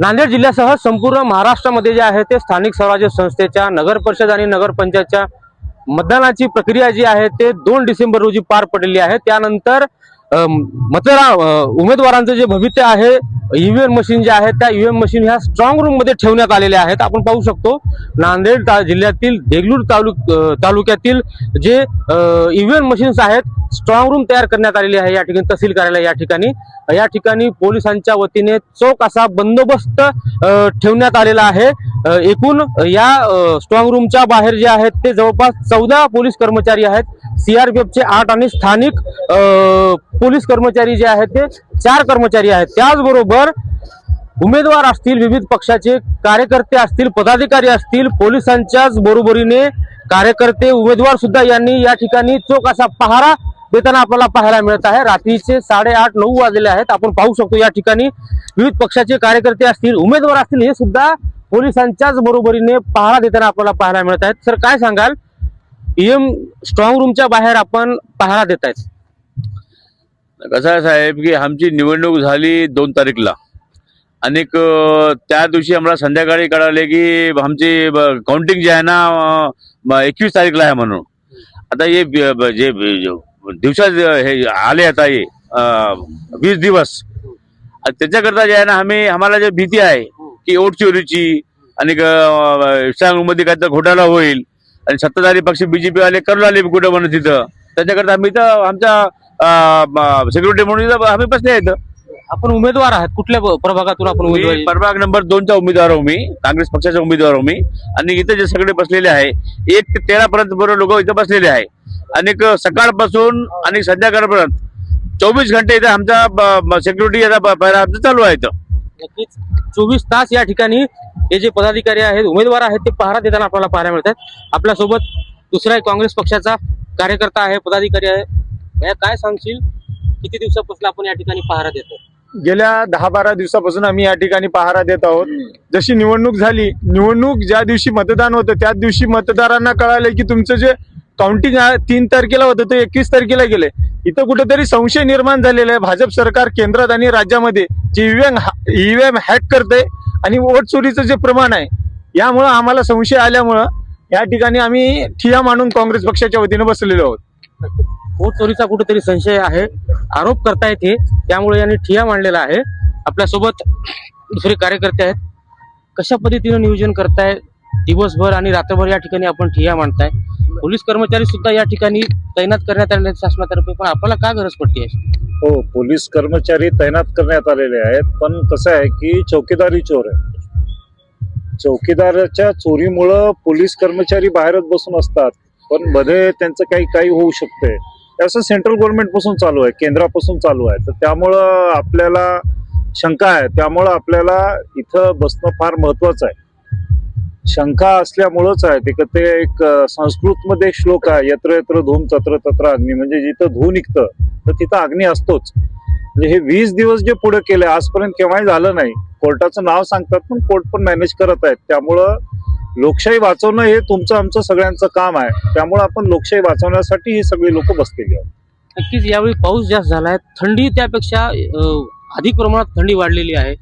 नांदेड जिल्ह्यासह संपूर्ण महाराष्ट्रामध्ये जे आहे ते स्थानिक स्वराज्य संस्थेच्या नगर परिषद आणि नगरपंचायतच्या मतदानाची प्रक्रिया जी आहे ते दोन डिसेंबर रोजी पार पडलेली आहे. त्यानंतर मतदार उमेदवारांचं जे भविष्य आहे ईव्हीएम मशीन ज्या आहेत त्या ईव्हीएम मशीन ह्या स्ट्रॉंग रूममध्ये ठेवण्यात आलेल्या आहेत. आपण पाहू शकतो नांदेड जिल्ह्यातील देगलूर तालुक तालुक्यातील जे ईव्हीएम मशीन्स आहेत स्ट्रॉंग रूम तयार करण्यात आलेली आहे. या ठिकाणी तहसील कार्यालय या ठिकाणी. या ठिकाणी पोलिसांच्या वतीने चोख असा बंदोबस्त ठेवण्यात आलेला आहे. एकूण या स्ट्रॉंग रूमच्या बाहेर जे आहेत ते जवळपास चौदा पोलीस कर्मचारी आहेत. सीआरपीएफचे आठ आणि स्थानिक पोलीस कर्मचारी जे आहेत ते चार कर्मचारी आहेत. त्याचबरोबर उमेदवार असतील विविध पक्षाचे कार्यकर्ते असतील पदाधिकारी असतील पोलिसांच्याच बरोबरीने कार्यकर्ते उमेदवार सुद्धा यांनी या ठिकाणी चोख असा पहारा देताना आपल्याला पाहायला मिळत आहे. रात्रीचे साडेआठ नऊ वाजलेले आहेत. आपण पाहू शकतो या ठिकाणी विविध पक्षाचे कार्यकर्ते असतील उमेदवार असतील हे सुद्धा पोलिसांच्याच बरोबरीने पहारा देताना आपल्याला पाहायला मिळत आहेत. सर काय सांगाल? ईएम स्ट्रॉंग रूमच्या बाहेर आपण पहारा देत आहेत कसं आहे साहेब की आमची निवडणूक झाली दोन तारीखला. आणि त्या दिवशी आम्हाला संध्याकाळी कळाले की आमची काउंटिंग जे आहे ना एकवीस तारीखला आहे म्हणून. आता हे जे दिवसात हे आले आता हे वीस दिवस. त्याच्याकरता जे आहे ना आम्ही आम्हाला जे भीती आहे की ओट चोरीची आणि मध्ये काहीतरी घोटाळा होईल. आणि सत्ताधारी पक्ष बीजेपी वाले करू आले कुठं म्हणून तिथं. त्याच्याकरता आम्ही तर आमच्या सिक्युरिटी म्हणून आम्ही बसले आहेत. आपण उमेदवार आहात. कुठल्या प्रभागातून आपण मी उमेदवारी प्रभाग नंबर दोनचा उमेदवार आहो मी. काँग्रेस पक्षाचा उमेदवार आहो मी. आणि इथे जे सगळे बसलेले आहे एक ते तेरा पर्यंत बरोबर लोक इथे बसलेले आहे. आणि सकाळपासून आणि संध्याकाळपर्यंत चोवीस घंटे इथे आमचा सिक्युरिटी प- आमचं चालू आहे इथं. नक्कीच. चोवीस तास या ठिकाणी हे जे पदाधिकारी आहेत उमेदवार आहेत ते पहारा देताना आपल्याला पाहायला मिळतात. आपल्यासोबत दुसरा एक काँग्रेस पक्षाचा कार्यकर्ता आहे पदाधिकारी आहे. भैया, काय सांगशील? किती दिवसापासून आपण या ठिकाणी पहारा देतो गेल्या दहा बारा दिवसापासून आम्ही या ठिकाणी पहारा देत आहोत. जशी निवडणूक झाली निवडणूक ज्या दिवशी मतदान होतं त्याच दिवशी मतदारांना कळालं की तुमचं जे काउंटिंग तीन तारखेला होतं ते एकवीस तारखेला गेले. इथं कुठेतरी संशय निर्माण झालेला आहे. भाजप सरकार केंद्रात आणि राज्यामध्ये जे ईव्हीएम ईव्हीएम हॅक करते आणि वोट चोरीचं जे प्रमाण आहे यामुळं आम्हाला संशय आल्यामुळं या ठिकाणी आम्ही ठिया मांडून काँग्रेस पक्षाच्या वतीने बसलेलो आहोत. वोट चोरीचा कुठेतरी संशय आहे. आरोप करता हे त्यामुळे यांनी ठिया मांडलेला आहे. आपल्यासोबत दुसरे कार्यकर्ते आहेत. कशा पद्धतीनं नियोजन करताय? दिवसभर आणि रात्रभर या ठिकाणी आपण ठिया मांडताय. पोलीस कर्मचारी सुद्धा या ठिकाणी तैनात करण्यात आले शासनातर्फे. पण आपल्याला का गरज पडते हो पोलीस कर्मचारी तैनात करण्यात आलेले आहेत. पण कसं आहे की चौकीदारी चोर आहे. चौकीदाराच्या चोरीमुळं पोलीस कर्मचारी बाहेरच बसून असतात. पण मध्ये त्यांचं काही काही होऊ शकते असं सेंट्रल गव्हर्नमेंटपासून चालू आहे केंद्रापासून चालू आहे. तर त्यामुळं आपल्याला शंका आहे. त्यामुळं आपल्याला इथं बसणं फार महत्वाचं आहे. शंका असल्यामुळंच आहे ते ते एक संस्कृतमध्ये एक श्लोक आहे यत्र यत्र धूम तत्र तत्र अग्नी. म्हणजे जिथं धू निघतं तर तिथं अग्नी असतोच. म्हणजे हे वीस दिवस जे पुढे केले आजपर्यंत केव्हाही झालं नाही. कोर्टाचं नाव सांगतात पण कोर्ट पण मॅनेज करत आहेत. त्यामुळं लोकशाही वाचवणं हे तुमचं आमचं सगळ्यांचं काम आहे. त्यामुळं आपण लोकशाही वाचवण्यासाठी ही सगळी लोक बसलेली आहेत. नक्कीच यावेळी पाऊस जास्त झालाय. थंडी त्यापेक्षा अधिक प्रमाणात थंडी वाढलेली आहे.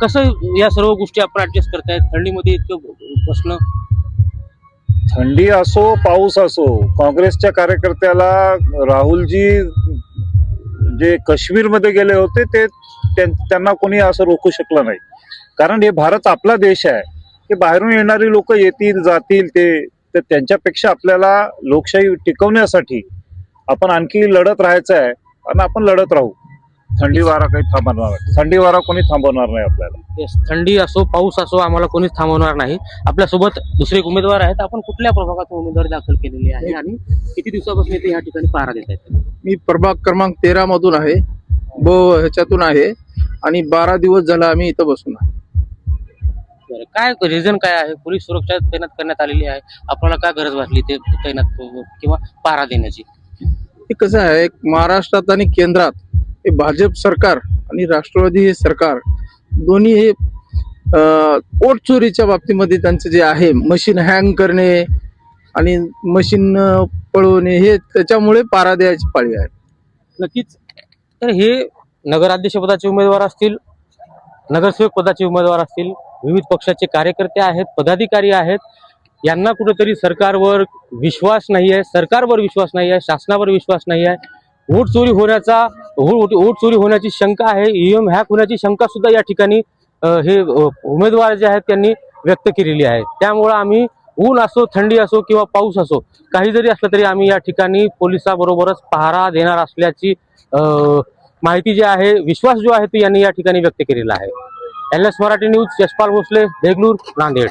कसं या सर्व गोष्टी आपण ऍडजस्ट करतायत थंडीमध्ये इतकं बसणं थंडी असो पाऊस असो काँग्रेसच्या कार्यकर्त्याला राहुलजी जे काश्मीरमध्ये गेले होते ते त्यां- त्यांना कोणी असं रोखू शकलं नाही. कारण हे भारत आपला देश आहे. की बाहेरून येणारी लोक येतील जातील ते. तर त्यांच्यापेक्षा आपल्याला लोकशाही टिकवण्यासाठी आपण आणखी लढत राहायचं आहे आणि आपण लढत राहू. थंडी वारा काही थांबवणार नाही. थंडी वारा कोणी थांबवणार नाही आपल्याला. थंडी असो पाऊस असो आम्हाला कोणीच थांबवणार नाही. आपल्यासोबत दुसरे एक उमेदवार आहेत. आपण कुठल्या प्रभागातून उमेदवारी दाखल केलेली आहे आणि किती दिवसापासून इथे या ठिकाणी पहारा देत आहेत मी प्रभाग क्रमांक तेरा मधून आहे. ब ह्याच्यातून आहे. आणि बारा दिवस झाला आम्ही इथं बसून आहे. बरं काय रिझन काय आहे? पोलीस सुरक्षा तैनात करण्यात आलेली आहे. आपल्याला काय गरज वाटली ते तैनात किंवा पहारा देण्याची? हे कसं आहे महाराष्ट्रात आणि केंद्रात हे भाजप सरकार आणि राष्ट्रवादी हे सरकार दोन्ही हे पोट चोरीच्या बाबतीमध्ये त्यांचं जे आहे मशीन हँग करणे आणि मशीन पळवणे हे त्याच्यामुळे पारा द्यायची पाळी आहे. नक्कीच. तर हे नगराध्यक्षपदाचे उमेदवार असतील नगरसेवक पदाचे उमेदवार असतील विविध पक्षाचे कार्यकर्ते आहेत पदाधिकारी आहेत. यांना कुठेतरी सरकारवर विश्वास नाही आहे सरकारवर विश्वास नाही आहे शासनावर विश्वास नाही आहे वोट चोरी होण्याचा वोट चोरी होण्याची शंका आहे. ईएम हॅक होण्याची शंका सुद्धा या ठिकाणी हे उमेदवार जे आहेत त्यांनी व्यक्त केलेली आहे. त्यामुळं आम्ही ऊन असो थंडी असो किंवा पाऊस असो काही जरी असलं तरी आम्ही या ठिकाणी पोलिसाबरोबरच पहारा देणार असल्याची माहिती जी आहे विश्वास जो आहे तो यांनी या ठिकाणी व्यक्त केलेला आहे. L S Marathi news Yashpal Bhosale Deglur Nanded.